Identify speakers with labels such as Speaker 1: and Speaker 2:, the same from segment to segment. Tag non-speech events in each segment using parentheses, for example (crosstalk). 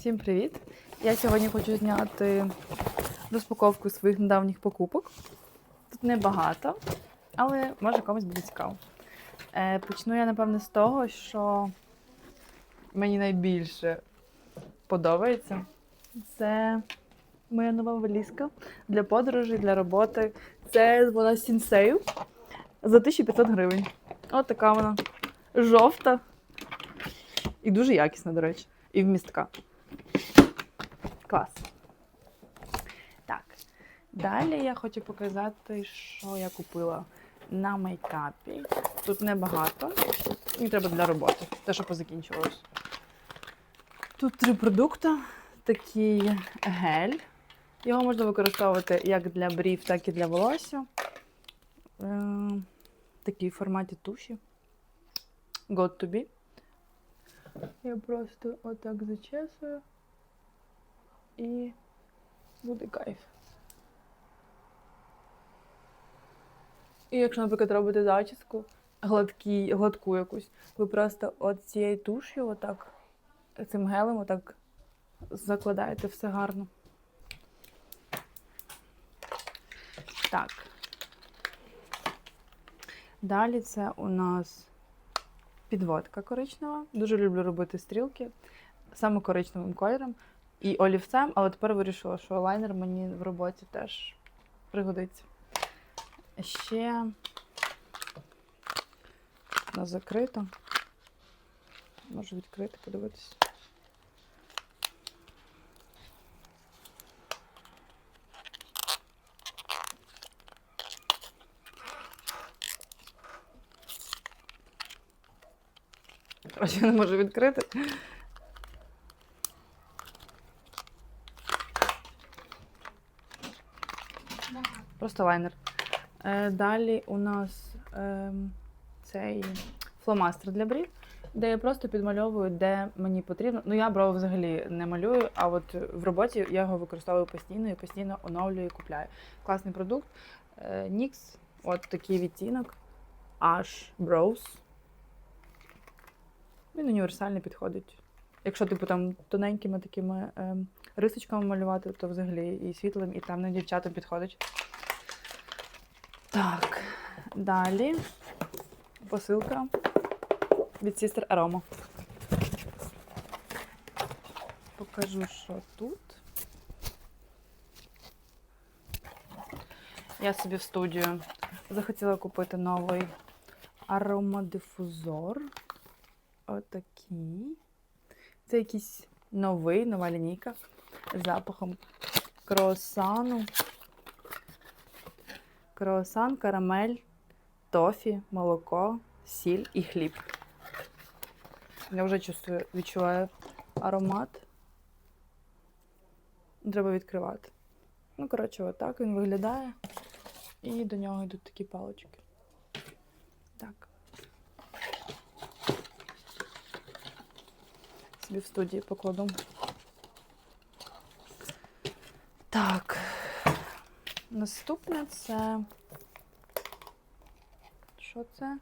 Speaker 1: Всім привіт! Я сьогодні хочу зняти розпаковку своїх недавніх покупок. Тут небагато, але може комусь буде цікаво. Е, почну я, напевне, з того, що мені найбільше подобається. Це моя нова валізка для подорожей, для роботи. Це вона сінсею за 1500 гривень. От така вона жовта і дуже якісна, до речі, і вмістка. Клас. Так. Далі я хочу показати, що я купила на мейкапі. Тут небагато. Мені треба для роботи. Те, що позакінчувалось. Тут три продукти. Такий гель. Його можна використовувати як для брів, так і для волосся. Е, Такий в форматі туші. Got to be. Я просто отак зачесую. І буде кайф. І якщо, наприклад, робите зачіску, гладкі, гладку якусь, ви просто от цією туш'ю, отак, цим гелем, отак закладаєте все гарно. Так. Далі це у нас підводка коричнева. Дуже люблю робити стрілки саме коричневим кольором і олівцем, але тепер вирішила, що лайнер мені в роботі теж пригодиться. Ще на закрито. Можу відкрити, подивитися. Я не можу відкрити. Просто лайнер. Е, далі у нас е, цей фломастер для брів, де я просто підмальовую, де мені потрібно. Ну, я брови взагалі не малюю, а от в роботі я його використовую постійно і постійно оновлюю і купляю. Класний продукт. Е, NYX, от такий відтінок. Аж Brows. Він універсальний підходить. Якщо типу там тоненькими такими е, рисочками малювати, то взагалі і світлим, і темним дівчатам підходить. Так, далі посилка від Sister Aroma. Покажу, що тут. Я собі в студію захотіла купити новий аромадифузор. Отакий. Це якийсь новий, нова лінійка з запахом круасану. Круасан, карамель, тофі, молоко, сіль і хліб. Я вже чувствую, відчуваю аромат. Треба відкривати. Ну, коротше, отак він виглядає. І до нього йдуть такі палички. Так. Собі в студії покладу. Так. Наступне це. Що це?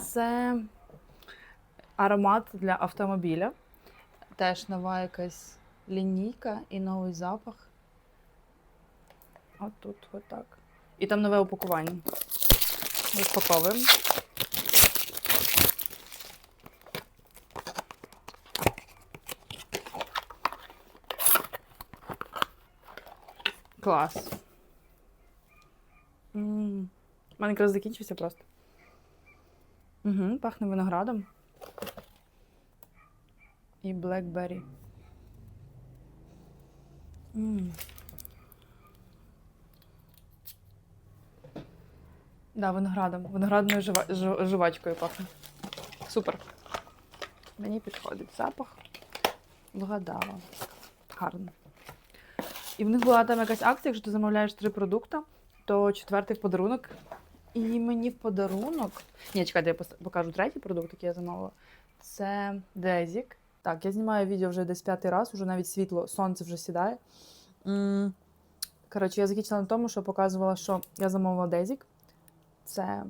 Speaker 1: Це аромат для автомобіля. Теж нова якась лінійка і новий запах. От тут, отак. І там нове упакування. Розпаковуємо. Клас. У мене якраз закінчився просто. Угу, пахне виноградом. І блекбері. Да, виноградом. Виноградною жива... жувачкою пахне. Супер. Мені підходить запах. Вгадала. Гарно. І в них була там якась акція, якщо ти замовляєш три продукти, то четвертий подарунок. І мені в подарунок. Ні, чекайте, я покажу третій продукт, який я замовила. Це Дезік. Так, я знімаю відео вже десь п'ятий раз, уже навіть світло, сонце вже сідає. Коротше, я закінчила на тому, що показувала, що я замовила Дезік. Це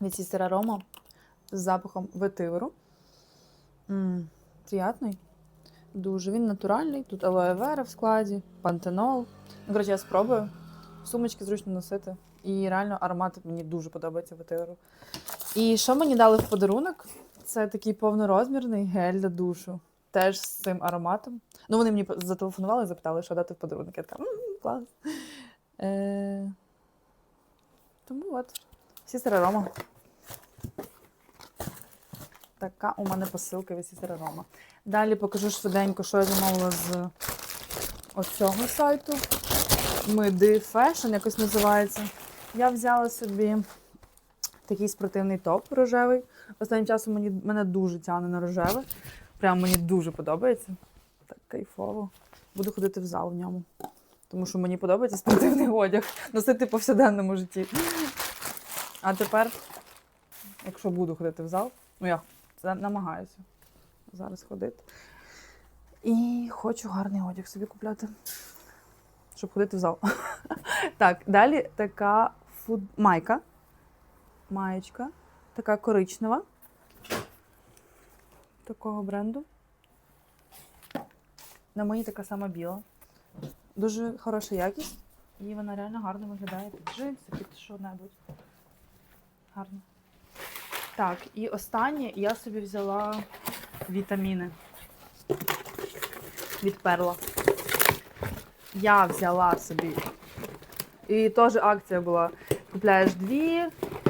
Speaker 1: від Sister Aroma з запахом ветиверу. Приятний. Дуже він натуральний, тут алоe вера в складі, пантенол. Ну, коротше, я спробую. Сумочки зручно носити. І реально аромат мені дуже подобається ветеру. І що мені дали в подарунок? Це такий повнорозмірний гель для душу. Теж з цим ароматом. Ну, вони мені зателефонували і запитали, що дати в подарунок. Я така, клас. Е... Тому от, сістер Рома. Така у мене посилка від сістер Рома. Далі покажу швиденько, що я замовила з ось цього сайту. Миди Fashion якось називається. Я взяла собі такий спортивний топ рожевий. Останнім часом мені, мене дуже тягне на рожеве. Прям мені дуже подобається. Так кайфово. Буду ходити в зал в ньому. Тому що мені подобається спортивний одяг (laughs) носити в повсякденному житті. А тепер, якщо буду ходити в зал, ну я намагаюся зараз ходити. І хочу гарний одяг собі купляти, щоб ходити в зал. (laughs) Так, далі така фуд... майка. Маєчка. Така коричнева. Такого бренду. На мені така сама біла. Дуже хороша якість. І вона реально гарно виглядає під джинси, під що-небудь. Гарно. Так, і останнє я собі взяла вітаміни від перла. Я взяла собі. І теж акція була. Купляєш дві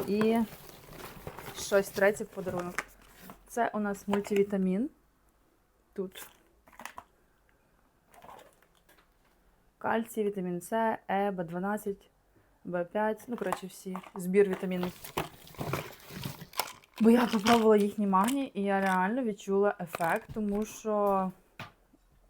Speaker 1: і щось третє в подарунок. Це у нас мультивітамін. Тут. Кальцій, вітамін С, Е, Б12, Б5. Ну, коротше, всі. Збір вітамінів. Бо я попробувала їхній магній, і я реально відчула ефект, тому що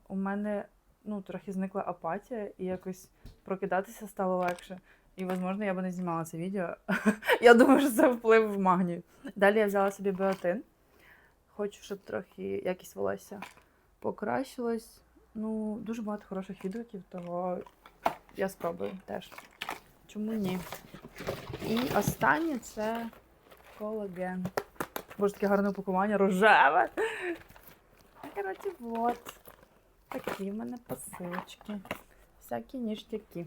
Speaker 1: у мене ну, трохи зникла апатія, і якось прокидатися стало легше. І, можливо, я би не знімала це відео. (laughs) я думаю, що це вплив в магнію. Далі я взяла собі біотин. Хочу, щоб трохи якість волосся покращилась. Ну, дуже багато хороших відгуків, того я спробую теж. Чому ні? І останнє це колаген. Боже, таке гарне упакування, рожеве. Коротше, от. Такі в мене посилочки. Всякі ніштяки.